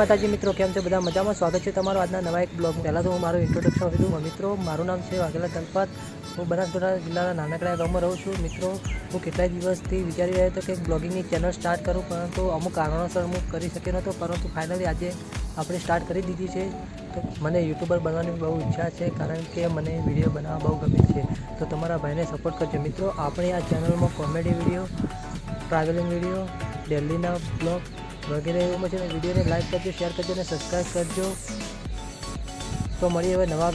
માતાજી મિત્રો, કેમ છે બધા? મજામાં? સ્વાગત છે તમારું આજના નવા એક બ્લોગ પહેલાં તો હું મારું ઇન્ટ્રોડક્શન આપી દઉં. મિત્રો, મારું નામ છે વાઘેલા તલપત હું બનાસકાંઠા જિલ્લાના નાનકડા ગામમાં રહું છું. મિત્રો, હું કેટલાય દિવસથી વિચારી રહ્યો હતો કે બ્લોગિંગની ચેનલ સ્ટાર્ટ કરું, પરંતુ અમુક કારણોસર હું કરી શક્યો નહોતો. પરંતુ ફાઇનલી આજે આપણે સ્ટાર્ટ કરી દીધી છે. તો મને યુટ્યુબર બનવાની બહુ ઈચ્છા છે, કારણ કે મને વીડિયો બનાવવા બહુ ગમે છે. તો તમારા ભાઈને સપોર્ટ કરજો. મિત્રો, આપણી આ ચેનલમાં કોમેડી વીડિયો ટ્રાવેલિંગ વીડિયો દિલ્હીના બ્લોગ વગેરે એવું છે વિડીયોને લાઇક કરજો શેર કરજો અને સબસ્ક્રાઈબ કરજો. તો મળીએ હવે નવા